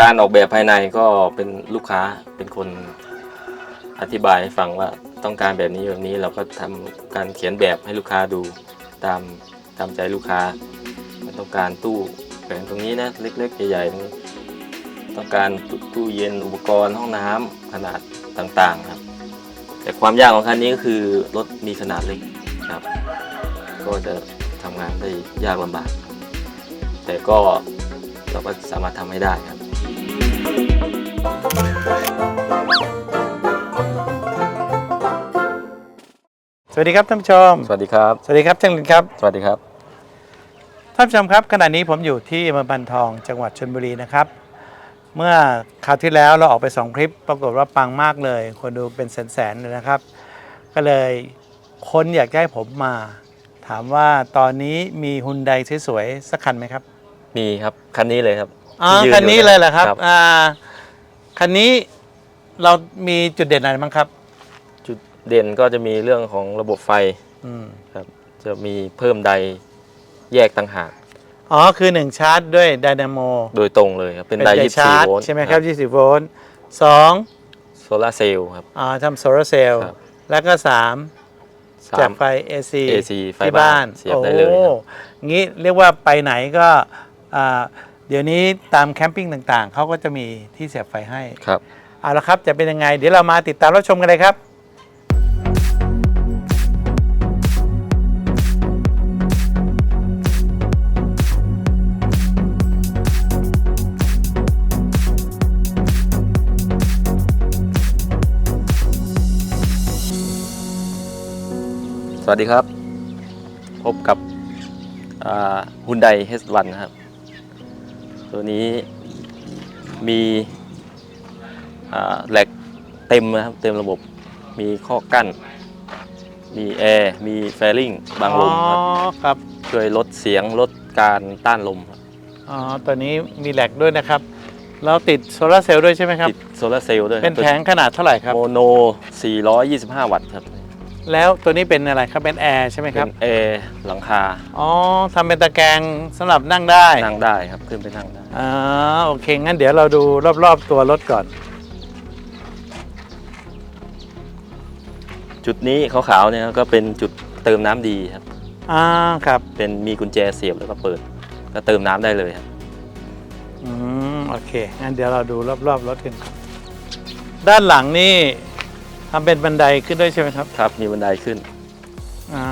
การออกแบบภายในก็เป็นลูกค้าเป็นคนอธิบายให้ฟังว่าต้องการแบบนี้แบบนี้เราก็ทำการเขียนแบบให้ลูกค้าดูตามตามใจลูกค้าต้องการตู้แผงตรงนี้นะเล็กๆใหญ่ๆตรงนี้ต้องการตู้เย็นอุปกรณ์ห้องน้ำขนาดต่างๆครับ แต่ความยากของคันนี้ก็คือรถมีขนาดเล็กครับ ก็จะทำงานได้ยากลำบาก แต่ก็เราก็สามารถทำให้ได้ครับ สวัสดีครับท่านผู้ชม สวัสดีครับ สวัสดีครับช่างลินครับ สวัสดีครับ ท่านผู้ชมครับขณะนี้ผมอยู่ที่อำเภอบันทองจังหวัดชลบุรีนะครับ เมื่อคราวที่แล้วเราออกไปสองคลิป ปรากฏว่าปังมากเลย คนดูเป็นแสนๆเลยนะครับ ก็เลยคนอยากจะให้ผมมา ถามว่าตอนนี้มีฮุนไดสวยๆสักคันไหมครับ มีครับ คันนี้เลยครับ อ๋อที่ยืคันนี้เลยเหรอครับครับ อ่าคันนี้เรามีจุดเด่นอะไรบ้างครับจุดเด่นก็จะมีเรื่องของระบบไฟอืมครับ จะมีเพิ่มไดแยกต่างหากอ๋อคือหนึ่งชาร์จด้วยไดนาโมโดยตรงเลยครับเป็นไดไดยี่ชาร์สี่จโวลต์ใช่ไหมครับ20โวลต์สองโซลาร์เซลล์ครับ อ่าทำโซลาร์เซลล์ครับ แล้วก็สามสาจากม ไฟ AC AC ไฟที่บ้าบ้านนเสียบได้เลยครับโอ้งี้เรียกว่าไปไหนก็อ่า เดี๋ยวนี้ตามแคมปิ้งต่างๆ เขาก็จะมีที่เสียบไฟให้ ครับ เอาละครับจะเป็นยังไง เดี๋ยวเรามาติดตามรับชมกันเลยครับ สวัสดีครับ พบกับฮุนไดเฮสวันนะครับ ตัวนี้มีอ่าแหลกเต็มนะครับ เต็มระบบ มีข้อกั้น มีแอร์ มีแฟริงบางลมครับอ๋อครับ ช่วยลดเสียงลดการต้านลมครับอ๋อตัวนี้มีแหลกด้วยนะครับเราติดโซลาร์เซลล์ด้วยใช่ไหมครับ ติดโซลาร์เซลล์ด้วยเป็นแผงขนาดเท่าไหร่ครับ โมโน 425 วัตต์ครับ แล้วตัวนี้เป็นอะไรครับเป็นแอร์ใช่ไหมคเป็รับนแอร์หลังคาอ๋อทำเป็นตะแกรงสำหรับนั่งได้นั่งได้ครับขึ้นไปนั่งได้อ่าโอเคงั้นเดี๋ยวเราดูรอบๆตัวรถก่อน จุดนี้ขาวๆเนี่ยก็เป็นจุดเติมน้ำดีครับ อ่าครับ เป็นมีกุญแจเสียบแล้วก็เปิด ก็เติมน้ำได้เลยครับ อืม โอเค งั้นเดี๋ยวเราดูรอบๆรถกันก่อนด้านหลังนี่ ทำเป็นบันไดขึ้นด้วยใช่ไหมครับ ครับ มีบันไดขึ้นอ่า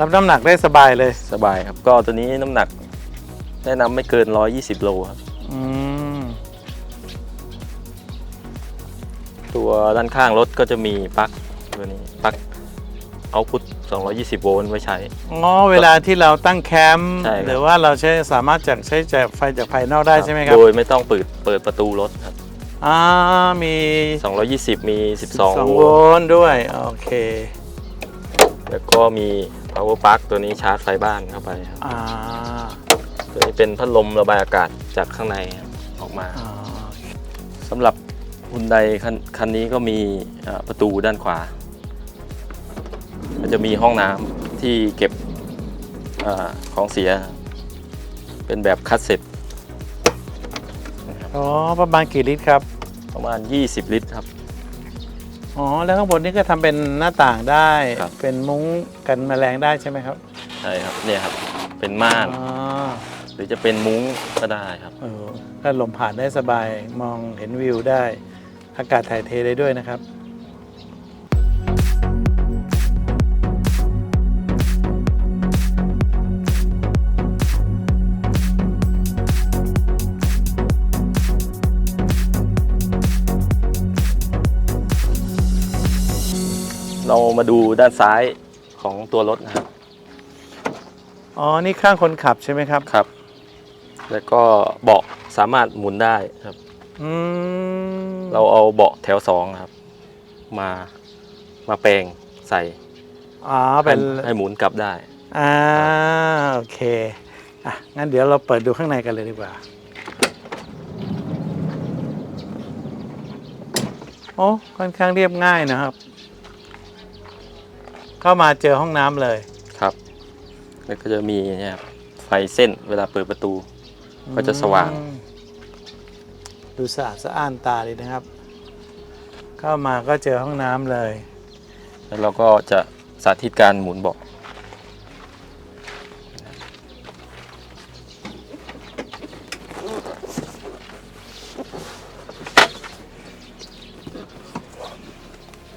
รับน้ำหนักได้สบายเลย สบายครับ ก็ตัวนี้น้ำหนัก แนะนำไม่เกิน 120 โลครับอืมตัวด้านข้างรถก็จะมีปลั๊กตัวนี้ปลั๊กเอาพุท220 โวลต์ไว้ใช้อ๋อเวลาที่เราตั้งแคมป์ใช่ครับหรือว่าเราใช้สามารถจากใช้จากไฟจากภายนอกได้ใช่ไหมครับ โดยไม่ต้องเปิดเปิดประตูรถครับ อ่ามี220 มี 12 2โวโวลต์ลต์ด้วย โอเค แล้วก็มี power plug ตัวนี้ชาร์จไฟบ้านเข้าไปครับอ่าตัวนี้เป็นพัดลมระบายอากาศจากข้างในครับออกมาอ่าสำหรับฮุนไดคันคันนี้ก็มีเอ่อประตูด้านขวา มันจะมีห้องน้ำที่เก็บเออของเสีย เป็นแบบคัสเซ็ตนะครับอ๋อ ประมาณกี่ลิตรครับ ประมาณ 20 ลิตรครับ อ๋อ แล้วข้างบนนี่ก็ทำเป็นหน้าต่างได้ ครับ เป็นมุ้งกันแมลงได้ใช่ไหมครับใช่ครับเนี่ยครับ เป็นม่านอ๋อหรือจะเป็นมุ้งก็ได้ครับ เออถ้าลมผ่านได้สบายมองเห็นวิวได้ อากาศถ่ายเทได้ด้วยนะครับ เรามาดูด้านซ้ายของตัวรถนะครับ อ๋อ นี่ข้างคนขับใช่ไหมครับ ครับ แล้วก็เบาะสามารถหมุนได้ครับ อืมเราเอาเบาะแถวสองครับ มามาแปลงใส่อ๋อให้เป็นให้หมุนกลับได้ อ่าโอเค อะ งั้นเดี๋ยวเราเปิดดูข้างในกันเลยดีกว่าโอ้ค่อนข้างเรียบง่ายนะครับ เข้ามาเจอห้องน้ำเลย ครับ แล้วก็จะมีเนี่ยครับไฟเส้นเวลาเปิดประตู ก็จะสว่าง อืมดูสะอาดสะอ้านตาเลยนะครับ เข้ามาก็เจอห้องน้ำเลย แล้วเราก็จะสาธิตการหมุนเบาะ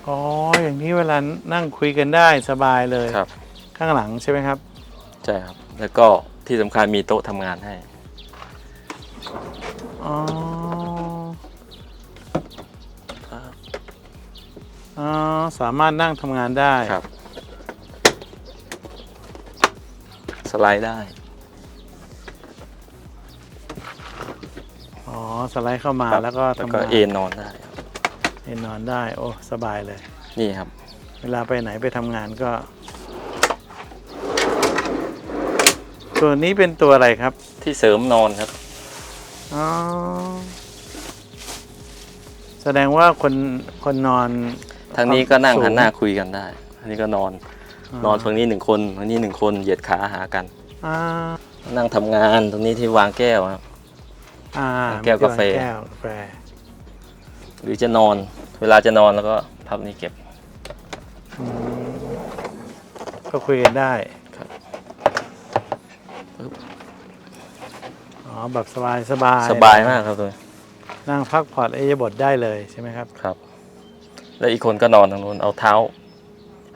อ๋อ อย่างนี้เวลานั่งคุยกันได้สบายเลยครับ ข้างหลังใช่ไหมครับ ใช่ครับ แล้วก็ที่สำคัญมีโต๊ะทำงานให้ อ๋ออ๋อสามารถนั่งทำงานได้ครับ สไลด์ได้อ๋อสไลด์เข้ามาครับแล้วก็แล้วทำก็งานเอนนอนได้ครับ เอนนอนได้โอ้สบายเลย นี่ครับ เวลาไปไหนไปทำงานก็ ตัวนี้เป็นตัวอะไรครับที่เสริมนอนครับ อ๋อแสดงว่าคนคนนอนทางนี้ก็นั่งสูงหันหน้าคุยกันได้ อันนี้ก็นอน นอนฝั่งนี้หนึ่งคนฝั่งนี้หนึ่งคนเหยียดขาหากัน อ่านั่งทำงานตรงนี้ที่วางแก้วครับ อ่าแก้วกาแฟแก้วกาแฟ หรือจะนอน เวลาจะนอนแล้วก็พับนี้เก็บอืมก็คุยกันได้ครับอ๋อแบบสบายสบายสบายมากครับตัวนี้นั่งพักผ่อนเอยบทได้เลยใช่ไหมครับ ครับ แล้วอีกคนก็นอนตรงนู้นเอาเท้า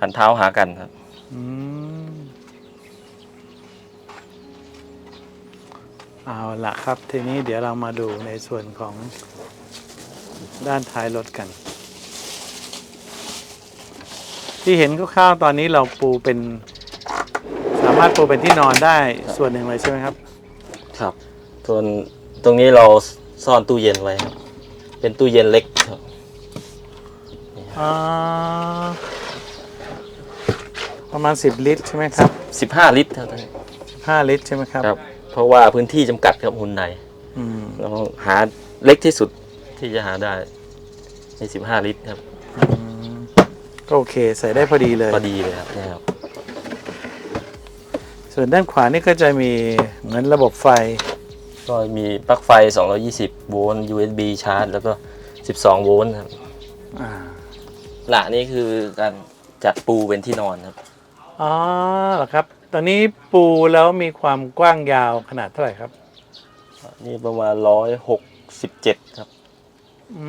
หันเท้าหากันครับ อืมเอาละครับ ทีนี้เดี๋ยวเรามาดูในส่วนของ ด้านท้ายรถกัน ที่เห็นคร่าวๆตอนนี้เราปูเป็น สามารถปูเป็นที่นอนได้ส่วนหนึ่งเลยใช่ไหมครับ ครับส่วนตรงนี้เราซ่อนตู้เย็นไว้ครับ เป็นตู้เย็นเล็กครับอ่าประมาณ 10 ลิตรใช่ไหมครับสิบห้าลิตรครับตัวนี้5ลิตรใช่ไหมครับครับ เพราะว่าพื้นที่จำกัดครับหุ่นใดอืม เราหาเล็กที่สุด ที่จะหาได้ในสิบห้าลิตรครับอืมก็โอเคใส่ได้พอดีเลย พอดีเลยครับเนี่ยครับ ส่วนด้านขวานี่ก็จะมีเหมือนระบบไฟ ก็มีปลั๊กไฟ 220 โวลต์ USB ชาร์จ แล้วก็ 12 โวลต์ครับอ่าหละนี่คือการจัดปูเป็นที่นอนครับ อ๋อเหรอครับ ตอนนี้ปูแล้วมีความกว้างยาวขนาดเท่าไหร่ครับ นี่ประมาณ 167ครับ อื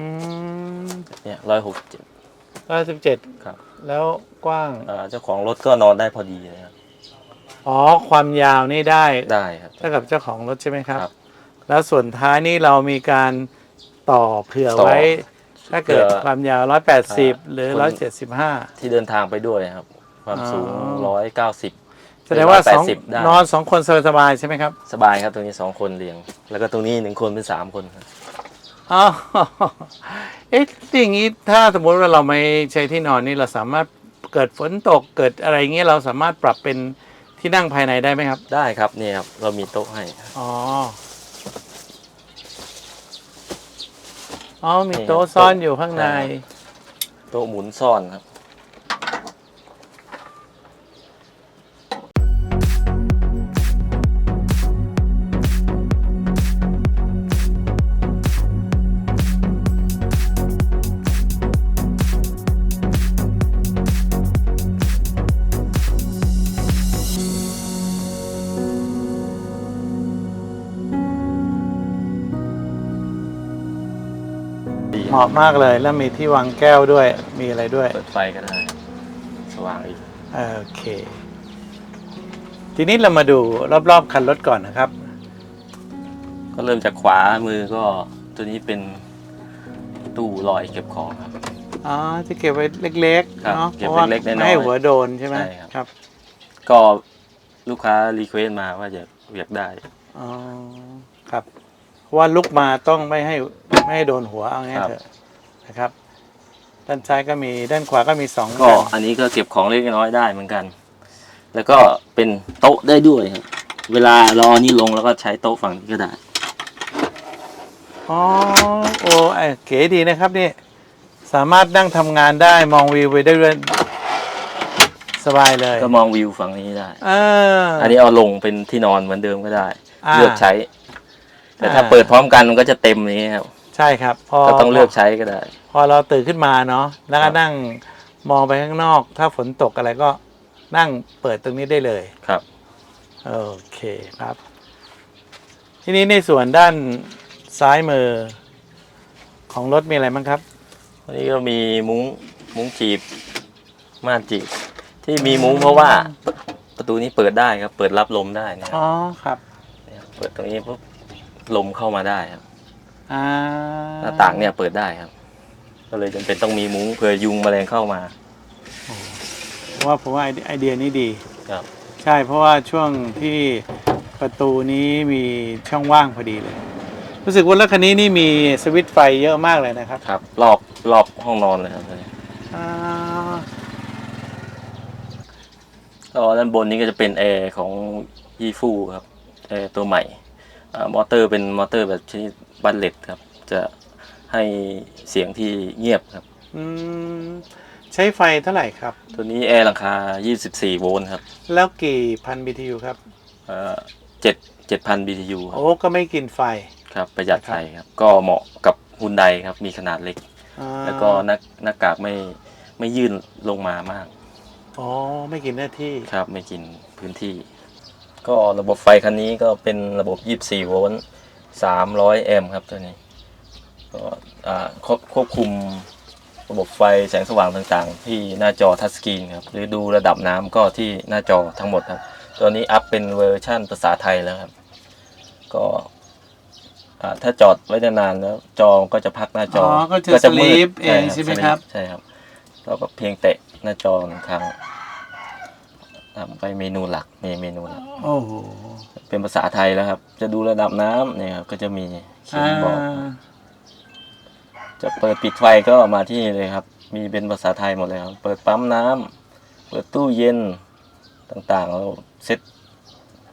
มเนี่ย167ร้อยสิบเจ็ดครับแล้วกว้าง อ่าเจ้าของรถก็นอนได้พอดีเลยครับ อ๋อ ความยาวนี่ได้ได้ครับ เท่ากับเจ้าของรถใช่ไหมครับ ครับแล้วส่วนท้ายนี่เรามีการต่อเผื่อต่อไว้ ถ้าเกิดเผื่อความยาว 180 หรือ คน 175 ที่เดินทางไปด้วยครับ ความสูงอ๋อ190แสดงว่าสอง180ได้นอนสองคนสบายๆใช่ไหมครับ สบายครับตรงนี้2คนเรียง แล้วก็ตรงนี้1คนเป็น3คนครับ อ๋อเอ๊ะอย่างนี้ถ้าสมมติว่าเราไม่ใช้ที่นอนนี่เราสามารถเกิดฝนตกเกิดอะไรเงี้ยเราสามารถปรับเป็นที่นั่งภายในได้ไหมครับ ได้ครับนี่ครับเรามีโต๊ะให้อ๋ออ๋อมีโต๊ะซ่อนอยู่ข้างใน โต๊ะหมุนซ่อนครับ เหมาะมากเลยแล้วมีที่วางแก้วด้วยมีอะไรด้วย เปิดไฟก็ได้ สว่างอีก โอเค ทีนี้เรามาดูรอบๆคันรถก่อนนะครับ ก็เริ่มจากขวามือก็ตัวนี้เป็นตู้ลอยเก็บของครับ อ๋อจะเก็บไว้เล็กๆครับเนาะเก็บเพราะว่าเล็กๆน้อยๆไม่ให้หัวโดนใช่ไหมใช่ครับ ครับก็ลูกค้ารีเควสต์มาว่าอยากอยากได้ อ๋อครับเพราะว่าลุกมาต้องไม่ให้ ไม่ให้โดนหัวเอางี้ครับเถอะนะครับ ด้านซ้ายก็มีด้านขวาก็มีสองก็กันอันนี้ก็เก็บของเล็กน้อยได้เหมือนกัน แล้วก็เป็นโต๊ะได้ด้วยครับ เวลาเราเอานี่ลงแล้วก็ใช้โต๊ะฝั่งนี้ก็ได้อ๋อโอ้ไอ้เก๋ดีนะครับนี่สามารถนั่งทำงานได้มองวิวไปได้ด้วยสบายเลย ก็มองวิวฝั่งนี้ได้เอออันนี้เอาลงเป็นที่นอนเหมือนเดิมก็ได้อ่าเลือกใช้ แต่ถ้าอ่าเปิดพร้อมกันมันก็จะเต็มอย่างนี้ครับ ใช่ครับพอก็ต้องเลือกใช้ก็ได้ พอเราตื่นขึ้นมาเนาะแล้วครัก็บนั่งมองไปข้างนอก ถ้าฝนตกอะไรก็นั่งเปิดตรงนี้ได้เลยครับ โอเคครับ ทีนี้ในส่วนด้านซ้ายมือของรถมีอะไรบ้างครับวันนี้ก็มีมุ้งมุ้งจีบม่านจีบที่มีมุ้งเพราะว่าประตูนี้เปิดได้ครับ เปิดรับลมได้นะคอ๋รับอครับเนี่ยเปิดตรงนี้ปุ๊บลมเข้ามาได้ครับ อ่าหน้าต่างเนี่ยเปิดได้ครับ ก็เลยจำเป็นต้องมีมุ้งเผื่อยุงแมลงเข้ามาเพราะว่าผมว่าไอเดียไอเดียนี้ดี ครับ ใช่เพราะว่าช่วงที่ประตูนี้มีช่องว่างพอดีเลย รู้สึกว่ารถคันนี้นี่มีสวิตช์ไฟเยอะมากเลยนะครับครับ รอบรอบห้องนอนเลยครับตอนนี้อ่าก็ด้านบนนี้ก็จะเป็นแอร์ของยีฟูครับแอร์ตัวใหม่อ่ามอเตอร์เป็นมอเตอร์แบบชนิด บัลเลตครับ จะให้เสียงที่เงียบครับ อืมใช้ไฟเท่าไหร่ครับ ตัวนี้แอร์ราคา 24 โวลต์ครับแล้วกี่พัน BTU ครับ เอ่อเจ็ดเจ็ดพัน BTU ครับโอ้ก็ไม่กินไฟครับประหยัดไฟครับ ก็เหมาะกับฮุนไดครับ มีขนาดเล็ก อ่าแล้วก็หน้าหน้ากากไม่ไม่ยื่นลงมามาก อ๋อไม่กินหน้าที่ครับไม่กินพื้นที่ ก็ระบบไฟคันนี้ก็เป็นระบบ 24 โวลต์ 300 แอมป์ครับตัวนี้ก็อ่าควบควบคุมระบบไฟแสงสว่างต่างๆ ที่หน้าจอทัชสกรีนครับหรือดูระดับน้ำก็ที่หน้าจอทั้งหมดครับ ตัวนี้อัพเป็นเวอร์ชั่นภาษาไทยแล้วครับ ก็อ่าถ้าจอดไว้นานๆแล้วจอก็จะพักหน้าจออ๋อก็จะมืด sleep เองใช่ไหมครับ ใช่ครับ เราก็เพียงแตะหน้าจอหนึ่งครั้ง ทำไปเมนูหลักมีเมนูหลัก โอ้โหเป็นภาษาไทยแล้วครับ จะดูระดับน้ำเนี่ยครับก็จะมีเขียอ่านบอกจะเปิดปิดไฟก็มาที่นี่เลยครับ มีเป็นภาษาไทยหมดเลยครับ เปิดปั๊มน้ำเปิดตู้เย็นต่างๆเราเซต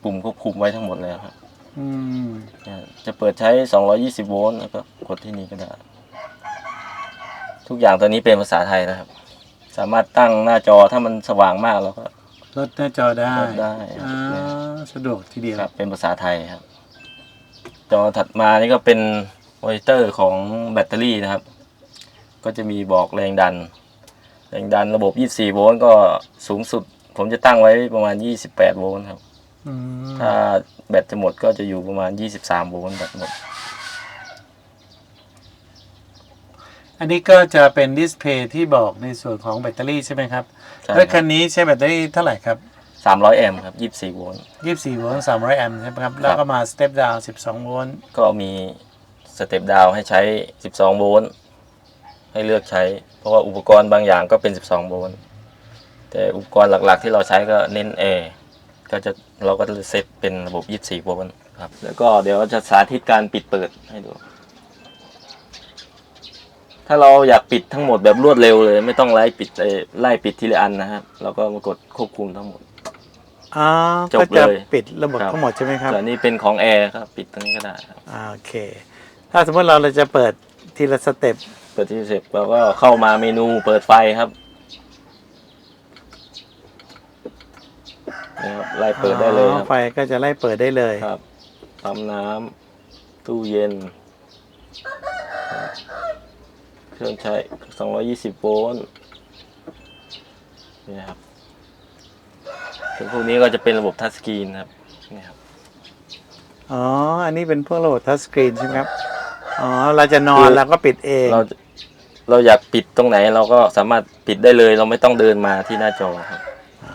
ปุ่มควบคุมไว้ทั้งหมดเลยครับอืมเนี่ยจะเปิดใช้ 220 โวลต์แล้วก็กดที่นี่ก็ได้ ทุกอย่างตัวนี้เป็นภาษาไทยนะครับ สามารถตั้งหน้าจอถ้ามันสว่างมากเราก็ ลดหน้าจอได้ลดได้ครับ อ่าสะดวกทีเดียวครับเป็นภาษาไทยครับ จอถัดมานี่ก็เป็นมอนิเตอร์ของแบตเตอรี่นะครับ ก็จะมีบอกแรงดัน แรงดันระบบ 24 โวลต์ก็สูงสุด ผมจะตั้งไว้ประมาณ 28 โวลต์ครับ อืมถ้าแบตจะหมดก็จะอยู่ประมาณ 23 โวลต์แบตหมด อันนี้ก็จะเป็นดิสเพย์ที่บอกในส่วนของแบตเตอรี่ใช่ไหมครับใช่รถคคัรับนนี้ใช้แบตเตอรี่เท่าไหร่ครับ 300แอมป์ครับ24โวลต์24โวลต์300 แอมป์ใช่ไหมครับ แล้วก็มาสเต็ปดาวน์12 โวลต์ก็มีสเต็ปดาวให้ใช้ 12 โวลต์ให้เลือกใช้ เพราะว่าอุปกรณ์บางอย่างก็เป็น 12 โวลต์แต่อุปกรณ์หลักๆ ที่เราใช้ก็เน้นแอร์ก็จะเราก็จะเซตเป็นระบบ 24 โวลต์ครับแล้วก็เดี๋ยวจะสาธิตการปิดเปิดให้ดู ถ้าเราอยากปิดทั้งหมดแบบรวดเร็วเลย ไม่ต้องไล่ปิดเอ่อไล่ปิดทีละอันนะครับเราก็มากดควบคุมทั้งหมด อ๋อจบก็จะเลยปิดระบบครับ ทั้งหมดใช่ไหมครับส่วนนี้เป็นของแอร์ครับปิดตรงนี้ก็ได้ครับอ่าโอเค ถ้าสมมติเราเราจะเปิดทีละสเต็ปเปิดที่เสร็จเราก็เข้ามาเมนูเปิดไฟครับนี่ครับไล่เปิดได้เลยอ๋อครับไฟก็จะไล่เปิดได้เลย ครับปั๊มน้ำตู้เย็น เครื่องใช้ 220 โวลต์นี่ครับส่วนพวกนี้ก็จะเป็นระบบทัชสกรีนครับนี่ครับอ๋อ อันนี้เป็นพวกระบบทัชสกรีนใช่ไหมครับ อ๋อ เราจะนอคืนอเราก็ปิดเอง เราเราอยากปิดตรงไหนเราก็สามารถปิดได้เลย เราไม่ต้องเดินมาที่หน้าจอครับ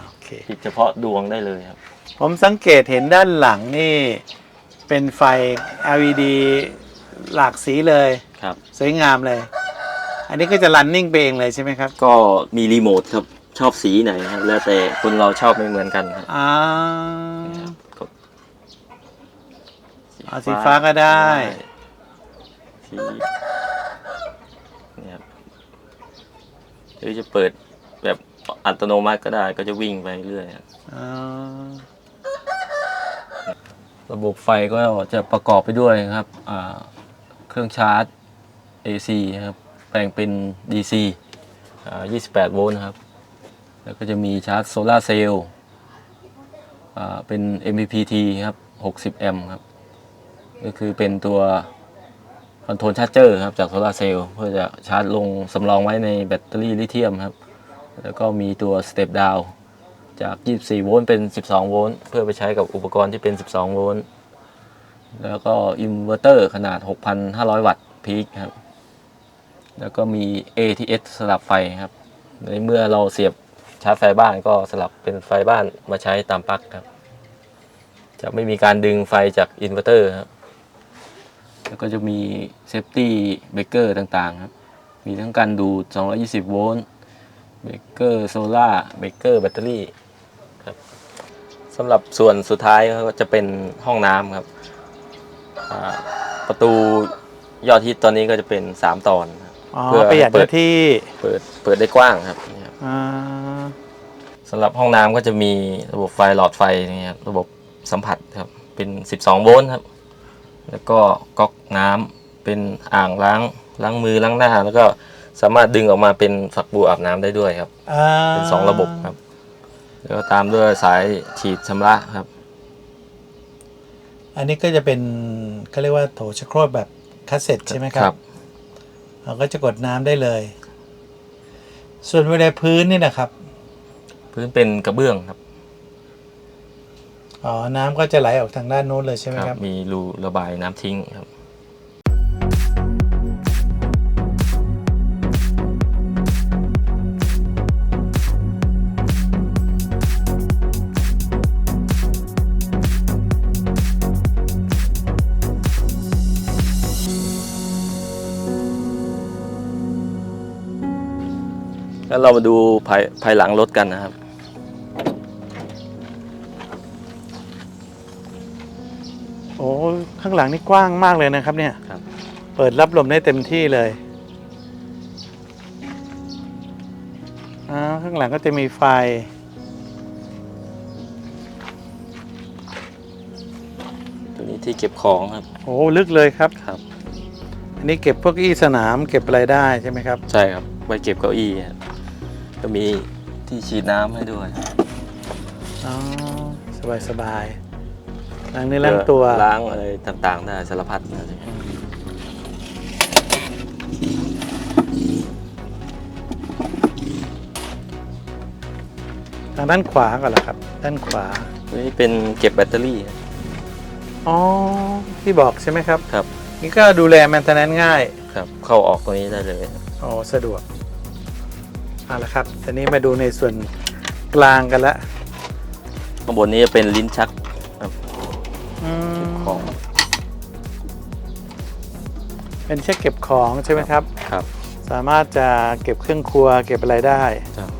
โอเคปิดเฉพาะดวงได้เลยครับ ผมสังเกตเห็นด้านหลังนี่เป็นไฟ LED หลากสีเลย ครับ สวยงามเลย อันนี้ก็จะรันนิ่งไปเองเลยใช่ไหมครับก็มีรีโมทครับชอบสีไหนครับแล้วแต่คนเราชอบไม่เหมือนกันครับอ่ากดเอาสีฟ้าก็ได้สีเนี่ยครับหรือจะเปิดแบบอัตโนมัติก็ได้ก็จะวิ่งไปเรื่อยครับอ๋อระบบไฟก็จะประกอบไปด้วยครับอ่าเครื่องชาร์จ AC ครับ แปลงเป็น DC 28 โวลต์นะครับ แล้วก็จะมีชาร์จโซลาร์เซลล์เป็น MPPT ครับ 60 แอมป์ครับ ก็คือเป็นตัวคอนโทรลชาร์จเจอร์ครับ จากโซลาร์เซลล์เพื่อจะชาร์จลงสำรองไว้ในแบตเตอรี่ลิเธียมครับ แล้วก็มีตัวสเตปดาวจาก 24 โวลต์เป็น 12 โวลต์เพื่อไปใช้กับอุปกรณ์ที่เป็น 12 โวลต์แล้วก็อินเวอร์เตอร์ขนาด 6,500 วัตต์พีคครับ แล้วก็มี ATS สลับไฟครับ ในเมื่อเราเสียบชาร์จไฟบ้านก็สลับเป็นไฟบ้านมาใช้ตามปลั๊กครับ จะไม่มีการดึงไฟจากอินเวอร์เตอร์ครับ แล้วก็จะมีเซฟตี้เบรกเกอร์ต่างๆครับ มีทั้งการดูด 220 โวลต์ เบรกเกอร์โซล่า เบรกเกอร์แบตเตอรี่ครับสำหรับส่วนสุดท้ายก็จะเป็นห้องน้ำครับ ประตูยอดฮิตตอนนี้ก็จะเป็น 3 ตอน อ๋อเพื่อประหยัดเปิเนื้ดอที่เปิดเปิดได้กว้างครับนี่ครับอ่าสำหรับห้องน้ำก็จะมีระบบไฟหลอดไฟนี่ครับระบบสัมผัสครับเป็น 12 โวลต์ครับ แล้วก็ก๊อกน้ำเป็นอ่างล้างล้างมือล้างหน้า แล้วก็สามารถดึงออกมาเป็นฝักบัวอาบน้ำได้ด้วยครับ อ่าเป็นสองระบบครับ แล้วก็ตามด้วยสายฉีดชำระครับ อันนี้ก็จะเป็นเขาเรียกว่าโถชักโครกแบบคาสเซ็ตใช่ไหมครับ เราก็จะกดน้ำได้เลย ส่วนเวลาพื้นนี่นะครับ พื้นเป็นกระเบื้องครับอ๋อน้ำก็จะไหลออกทางด้านโน้นเลยใช่ไหมคครัรับ บ มีรูระบายน้ำทิ้งครับ แล้วเรามาดูภายภายหลังรถกันนะครับ โอ้ข้างหลังนี่กว้างมากเลยนะครับ เนี่ยครับ เปิดรับลมได้เต็มที่เลยอ่าข้างหลังก็จะมีไฟ ตัวนี้ที่เก็บของครับ โอ้ลึกเลยครับ ครับ อันนี้เก็บพวกเก้าอี้สนามเก็บอะไรได้ใช่ไหมครับ ใช่ครับไว้เก็บเก้าอี้ครับ ก็มีที่ฉีดน้ำให้ด้วยอ๋อสบายสบายล้างเนื้อล้างตัวเพื่อล้างอะไรต่างๆได้สารพัดอะไรอย่างเงี้ยทางด้านขวาก่อนละครับ ด้านขวาตัวนี้เป็นเก็บแบตเตอรี่ครับอ๋อ ที่บอกใช่ไหมครับ ครับ นี่ก็ดูแลแมนเทนแนนง่าย ครับ เข้าออกตัวนี้ได้เลย อ๋อ สะดวก เอาละครับทีนี้มาดูในส่วนกลางกันละข้างบนนี้จะเป็นลิ้นชักครับอืมของเป็นเช็คเก็บของใช่ไหมครับ ครับ สามารถจะเก็บเครื่องครัวเก็บอะไรได้ ครับ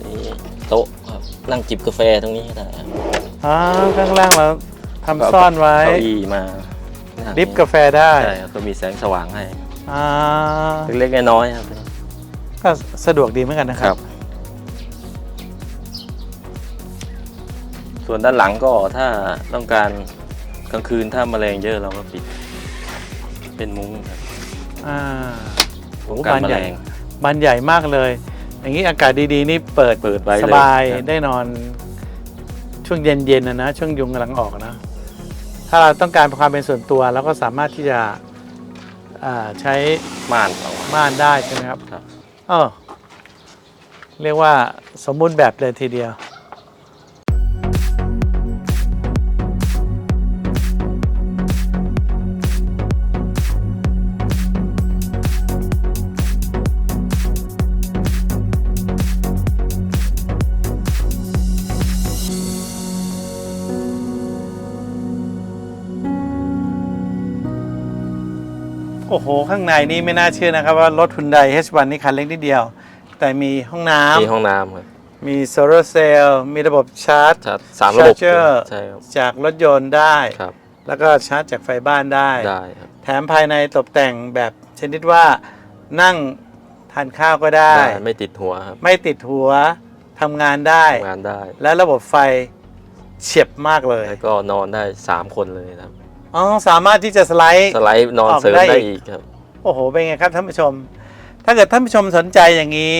นี่โต๊ะครับนั่งจิบกาแฟตรงนี้ก็ได้ครับอ๋อข้างล่างเราทำซ่อนไว้ เก้าอี้มา นั่งดริฟกาแฟได้ใช่ครับก็มีแสงสว่างให้อ่าเล็กๆน้อยๆครับก็สะดวกดีเหมือนกันนะคครัรับ บ ส่วนด้านหลังก็ถ้าต้องการกลางคืนถ้าแมลงเยอะเราก็ปิด เป็นมุ้งครับอ่าป้องโอ้กันบานแมใหลญ่ง บานใหญ่มากเลย อย่างนี้อากาศดีๆ นี่เปิดเปิดไว้เลยสบายครับ ได้นอนช่วงเย็นๆนะนะช่วงยุงกำลังออกนะ ถ้าเราต้องการความเป็นส่วนตัวเราก็สามารถที่จะอ่าใช้ม่านเอาม่านได้ใช่ไหมครับครับ เออเรียกว่าสมบูรณ์แบบเลยทีเดียว โอ้โห ข้างในนี่ไม่น่าเชื่อนะครับว่ารถ Hyundai H1 นี่คันเล็กนิดเดียว แต่มีห้องน้มีห้องน้ำครับำมีโซลาร์เซลล์มีระบบชาร์จ ชาร์จสามระบบชาร์เจอร์ใช่ครับจากรถยนต์ได้ ครับแล้วก็ชาร์จจากไฟบ้านได้ ได้ครับ แถมภายในตกแต่งแบบชนิดว่านั่งทานข้าวก็ได้ ได้ไม่ติดหัวครับไม่ติดหัวทำงานได้ ทำงานได้ และระบบไฟเฉียบมากเลย แล้วก็นอนได้สามคนเลยครับ อ๋อสามารถที่จะสไลด์ สไลด์นอนออกเสริมได้ได้อีกอีกครับ โอ้โห เป็นไงครับท่านผู้ชม ถ้าเกิดท่านผู้ชมสนใจอย่างนี้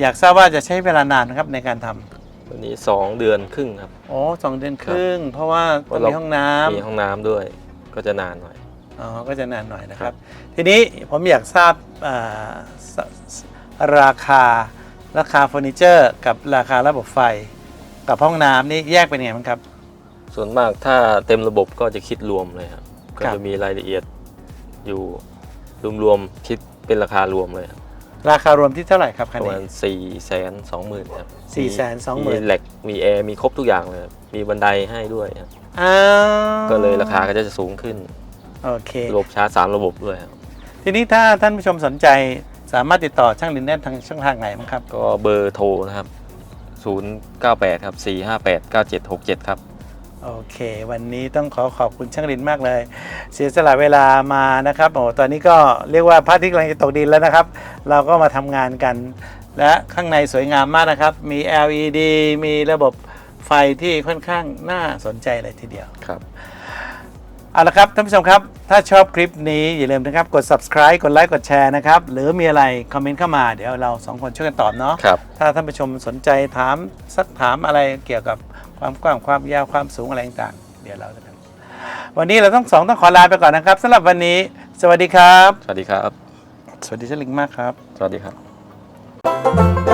อยากทราบว่าจะใช้เวลานานนะครับในการทำตัวนี้สองเดือนครึ่งครับ อ๋อสองเดือนครึ่ง เพราะว่าต้องมีห้องน้ำมีห้องน้ำด้วย ก็จะนานหน่อย อ๋อ ก็จะนานหน่อยนะคครัรับบทีนี้ผมอยากทราบอ่าสสราคาราคาเฟอร์นิเจอร์ กับราคาระบบไฟ กับห้องน้ำนี่แยกเป็นยังไงบ้างครับ ส่วนมากถ้าเต็มระบบก็จะคิดรวมเลยครับก็ครับจะมีรายละเอียดอยู่รวมๆคิดเป็นราคารวมเลยครับราคารวมที่เท่าไหร่ครับคัปนระนี้ มาณสี่แสนสองหมื่นครับสี่แสนสองหมื่นมีเหล็กมีแอร์มีครบทุกอย่างเลยครับมีบันไดให้ด้วยครับอ้าวก็เลยราคาก็จะสูงขึ้น โอเค ระบบชาร์จสามระบบด้วยครับทีนี้ถ้าท่านผู้ชมสนใจสามารถติดต่อช่างดินได้ทางช่องทางไหนบ้างครับ ก็เบอร์โทรนะครับ 098 ครับ 458 9767 ครับ โอเค วันนี้ต้องขอขอบคุณช่างดินมากเลย เสียสละเวลามานะครับโอ้ตอนนี้ก็เรียกว่าพระอาทิตย์กำลังจะตกดินแล้วนะครับ เราก็มาทำงานกัน และข้างในสวยงามมากนะครับ มี LED มีระบบไฟที่ค่อนข้างน่าสนใจเลยทีเดียว ครับ เอาละครับท่านผู้ชมครับ ถ้าชอบคลิปนี้อย่าลืมนะครับ กด subscribe กดไลค์กดแชร์นะครับ หรือมีอะไรคอมเมนต์เข้ามาเดี๋ยวเราสองคนช่วยกันตอบเนาะครับ ถ้าท่านผู้ชมสนใจถามสักถามอะไรเกี่ยวกับ ความกว้างความยาวความสูงอะไรต่างๆเดี๋ยวเราจะทำวันนี้เราต้องสองต้องขอลาไปก่อนนะครับสำหรับวันนี้ สวัสดีครับ สวัสดีครับ สวัสดีเชลิงมากครับ สวัสดีครับส